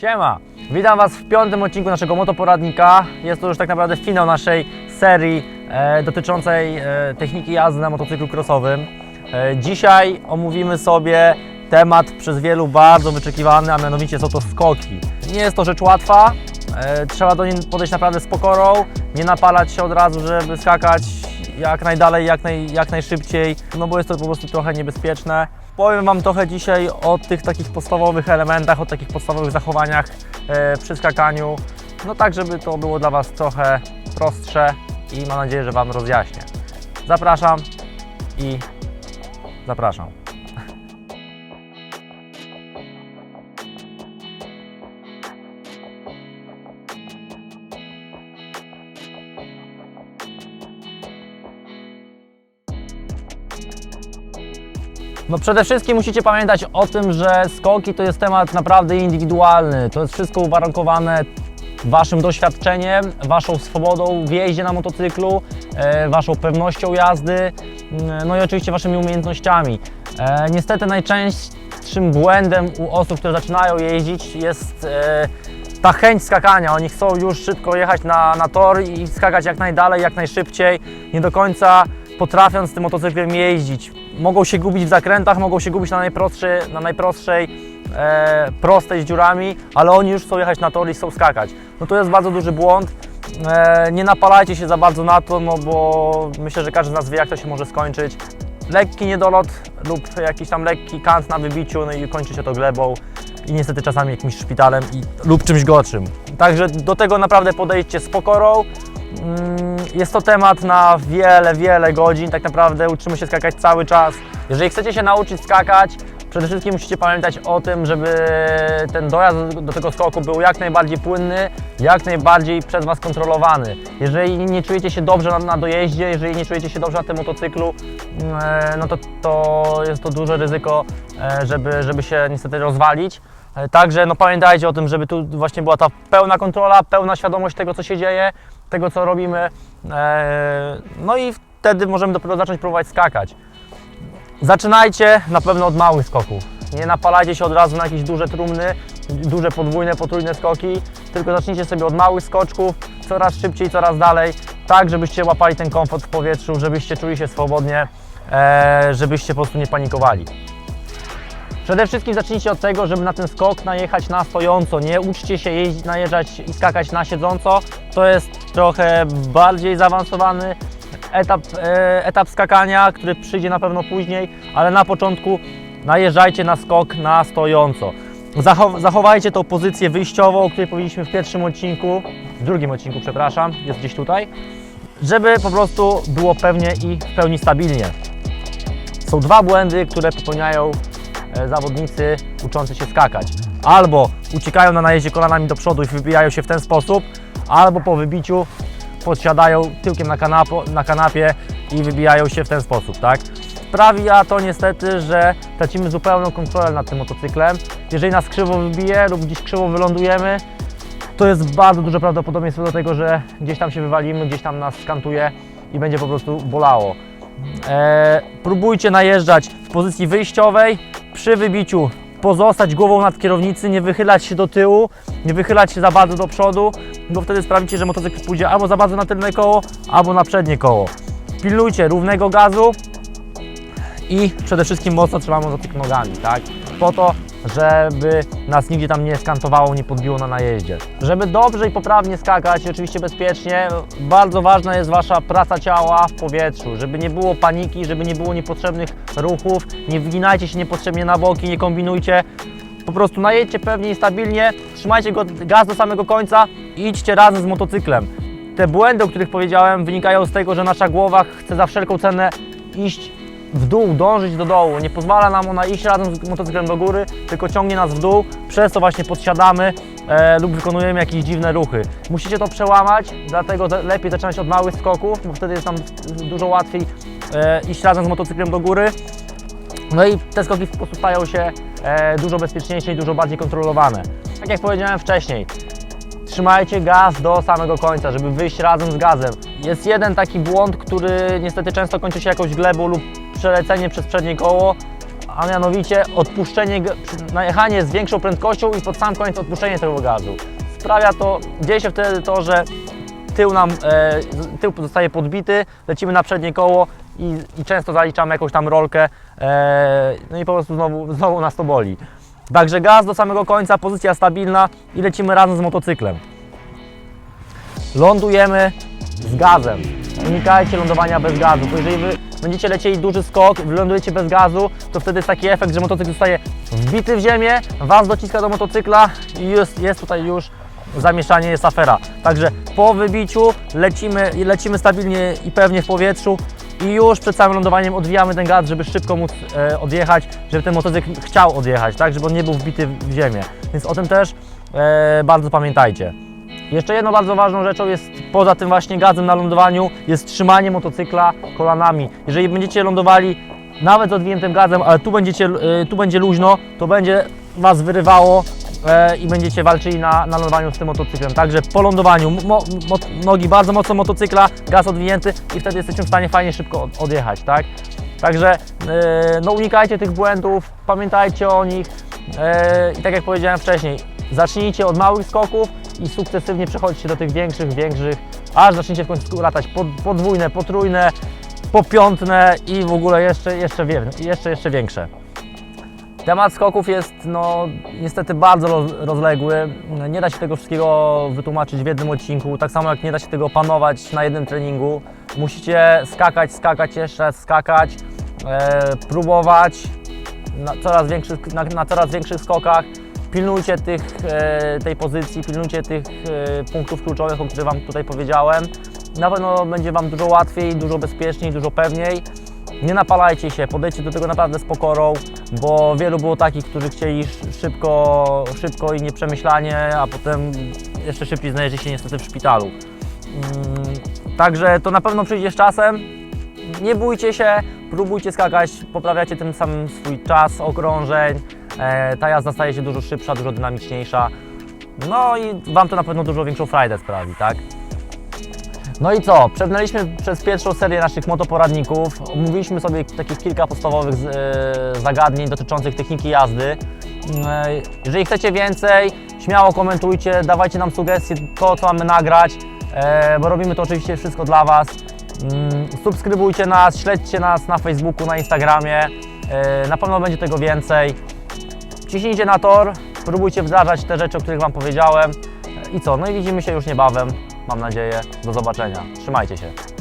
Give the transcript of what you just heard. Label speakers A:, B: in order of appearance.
A: Siema! Witam Was w piątym odcinku naszego motoporadnika. Jest to już tak naprawdę finał naszej serii e, dotyczącej e, techniki jazdy na motocyklu crossowym. E, dzisiaj omówimy sobie temat przez wielu bardzo wyczekiwany, a mianowicie są to skoki. Nie jest to rzecz łatwa, e, trzeba do niej podejść naprawdę z pokorą, nie napalać się od razu, żeby skakać jak najdalej, jak, naj, jak najszybciej, no bo jest to po prostu trochę niebezpieczne. Powiem Wam trochę dzisiaj o tych takich podstawowych elementach, o takich podstawowych zachowaniach e, przy skakaniu, no tak, żeby to było dla Was trochę prostsze i mam nadzieję, że Wam rozjaśnię. Zapraszam i zapraszam. No przede wszystkim musicie pamiętać o tym, że skoki to jest temat naprawdę indywidualny. To jest wszystko uwarunkowane Waszym doświadczeniem, Waszą swobodą w jeździe na motocyklu, e, Waszą pewnością jazdy, mm, no i oczywiście Waszymi umiejętnościami. E, niestety najczęstszym błędem u osób, które zaczynają jeździć jest e, ta chęć skakania. Oni chcą już szybko jechać na, na tor i skakać jak najdalej, jak najszybciej, nie do końca potrafiąc tym motocyklem jeździć. Mogą się gubić w zakrętach, mogą się gubić na najprostszej, na najprostszej e, prostej z dziurami, ale oni już chcą jechać na tor i chcą skakać. No to jest bardzo duży błąd. E, nie napalajcie się za bardzo na to, no bo myślę, że każdy z nas wie, jak to się może skończyć. Lekki niedolot lub jakiś tam lekki kant na wybiciu, no i kończy się to glebą i niestety czasami jakimś szpitalem i, lub czymś gorszym. Także do tego naprawdę podejdźcie z pokorą. Mm, Jest to temat na wiele, wiele godzin. Tak naprawdę uczymy się skakać cały czas. Jeżeli chcecie się nauczyć skakać, przede wszystkim musicie pamiętać o tym, żeby ten dojazd do tego skoku był jak najbardziej płynny, jak najbardziej przez Was kontrolowany. Jeżeli nie czujecie się dobrze na, na dojeździe, jeżeli nie czujecie się dobrze na tym motocyklu, mm, e, no to, to jest to duże ryzyko, e, żeby, żeby się niestety rozwalić. E, Także no pamiętajcie o tym, żeby tu właśnie była ta pełna kontrola, pełna świadomość tego, co się dzieje, tego, co robimy. E, No i wtedy możemy dopiero zacząć próbować skakać. Zaczynajcie na pewno od małych skoków. Nie napalajcie się od razu na jakieś duże trumny, duże podwójne, potrójne skoki, tylko zacznijcie sobie od małych skoczków, coraz szybciej, coraz dalej, tak żebyście łapali ten komfort w powietrzu, żebyście czuli się swobodnie, e, żebyście po prostu nie panikowali. Przede wszystkim zacznijcie od tego, żeby na ten skok najechać na stojąco. Nie uczcie się jeździć, najeżdżać i skakać na siedząco. To jest trochę bardziej zaawansowany etap, e, etap skakania, który przyjdzie na pewno później, ale na początku najeżdżajcie na skok na stojąco. Zachow, zachowajcie tą pozycję wyjściową, o której powiedzieliśmy w pierwszym odcinku, w drugim odcinku, przepraszam, jest gdzieś tutaj, żeby po prostu było pewnie i w pełni stabilnie. Są dwa błędy, które popełniają e, zawodnicy uczący się skakać. Albo uciekają na najeździe kolanami do przodu i wybijają się w ten sposób, albo po wybiciu podsiadają tyłkiem na, kanapo, na kanapie i wybijają się w ten sposób, tak? Sprawia to niestety, że tracimy zupełną kontrolę nad tym motocyklem. Jeżeli nas krzywo wybije lub gdzieś krzywo wylądujemy, to jest bardzo duże prawdopodobieństwo do tego, że gdzieś tam się wywalimy, gdzieś tam nas skantuje i będzie po prostu bolało. E, próbujcie najeżdżać w pozycji wyjściowej, przy wybiciu pozostać głową nad kierownicy, nie wychylać się do tyłu, nie wychylać się za bardzo do przodu, bo wtedy sprawicie, że motocykl pójdzie albo za bardzo na tylne koło, albo na przednie koło. Pilnujcie równego gazu i przede wszystkim mocno trzymamy motocykl nogami, tak? Po to, żeby nas nigdzie tam nie skantowało, nie podbiło na najeździe. Żeby dobrze i poprawnie skakać oczywiście bezpiecznie, bardzo ważna jest Wasza praca ciała w powietrzu, żeby nie było paniki, żeby nie było niepotrzebnych ruchów, nie wginajcie się niepotrzebnie na boki, nie kombinujcie. Po prostu najedźcie pewnie i stabilnie, trzymajcie go, gaz do samego końca i idźcie razem z motocyklem. Te błędy, o których powiedziałem, wynikają z tego, że nasza głowa chce za wszelką cenę iść w dół, dążyć do dołu. Nie pozwala nam ona iść razem z motocyklem do góry, tylko ciągnie nas w dół, przez co właśnie podsiadamy e, lub wykonujemy jakieś dziwne ruchy. Musicie to przełamać, dlatego lepiej zaczynać od małych skoków, bo wtedy jest nam dużo łatwiej e, iść razem z motocyklem do góry. No i te skoki po prostu stają się dużo bezpieczniejsze i dużo bardziej kontrolowane. Tak jak powiedziałem wcześniej, trzymajcie gaz do samego końca, żeby wyjść razem z gazem. Jest jeden taki błąd, który niestety często kończy się jakąś glebą lub przelecenie przez przednie koło, a mianowicie odpuszczenie, najechanie z większą prędkością i pod sam koniec odpuszczenie tego gazu. Sprawia to, dzieje się wtedy to, że tył nam, e, tył zostaje podbity, lecimy na przednie koło i, i często zaliczamy jakąś tam rolkę, e, no i po prostu znowu, znowu nas to boli. Także gaz do samego końca, pozycja stabilna i lecimy razem z motocyklem. Lądujemy z gazem. Unikajcie lądowania bez gazu, bo jeżeli wy będziecie lecieli duży skok, wylądujecie bez gazu, to wtedy jest taki efekt, że motocykl zostaje wbity w ziemię, was dociska do motocykla i jest, jest tutaj już zamieszanie, jest afera. Także po wybiciu lecimy, lecimy stabilnie i pewnie w powietrzu i już przed samym lądowaniem odwijamy ten gaz, żeby szybko móc e, odjechać, żeby ten motocykl chciał odjechać, tak, żeby on nie był wbity w ziemię. Więc o tym też e, bardzo pamiętajcie. Jeszcze jedną bardzo ważną rzeczą jest, poza tym właśnie gazem na lądowaniu, jest trzymanie motocykla kolanami. Jeżeli będziecie lądowali nawet z odwiniętym gazem, ale tu, będziecie, y, tu będzie luźno, to będzie Was wyrywało e, i będziecie walczyli na, na lądowaniu z tym motocyklem. Także po lądowaniu mo, mo, nogi bardzo mocno motocykla, gaz odwinięty i wtedy jesteśmy w stanie fajnie szybko od, odjechać, tak? Także e, no unikajcie tych błędów, pamiętajcie o nich e, i tak jak powiedziałem wcześniej, zacznijcie od małych skoków i sukcesywnie przechodźcie do tych większych, większych, aż zaczniecie w końcu latać pod, podwójne, potrójne, popiątne i w ogóle jeszcze, jeszcze, jeszcze, jeszcze większe. Temat skoków jest no, niestety bardzo roz- rozległy. Nie da się tego wszystkiego wytłumaczyć w jednym odcinku, tak samo jak nie da się tego opanować na jednym treningu. Musicie skakać, skakać jeszcze, skakać, e, próbować na coraz, większych, na, na coraz większych skokach. Pilnujcie tych, e, tej pozycji, pilnujcie tych e, punktów kluczowych, o których Wam tutaj powiedziałem. Na pewno będzie Wam dużo łatwiej, dużo bezpieczniej, dużo pewniej. Nie napalajcie się, podejdźcie do tego naprawdę z pokorą, bo wielu było takich, którzy chcieli sz- szybko, szybko i nieprzemyślanie, a potem jeszcze szybciej znaleźli się niestety w szpitalu. Mm, Także to na pewno przyjdzie z czasem. Nie bójcie się, próbujcie skakać, poprawiacie tym samym swój czas okrążeń. E, ta jazda staje się dużo szybsza, dużo dynamiczniejsza. No i Wam to na pewno dużo większą frajdę sprawi, tak? No i co? Przebrnęliśmy przez pierwszą serię naszych motoporadników. Omówiliśmy sobie takich kilka podstawowych e, zagadnień dotyczących techniki jazdy. E, jeżeli chcecie więcej, śmiało komentujcie, dawajcie nam sugestie, to co mamy nagrać, e, bo robimy to oczywiście wszystko dla Was. Mm, Subskrybujcie nas, śledźcie nas na Facebooku, na Instagramie. Na pewno będzie tego więcej. Ciśnijcie na tor, próbujcie wdrażać te rzeczy, o których Wam powiedziałem. I co? No i widzimy się już niebawem. Mam nadzieję. Do zobaczenia. Trzymajcie się.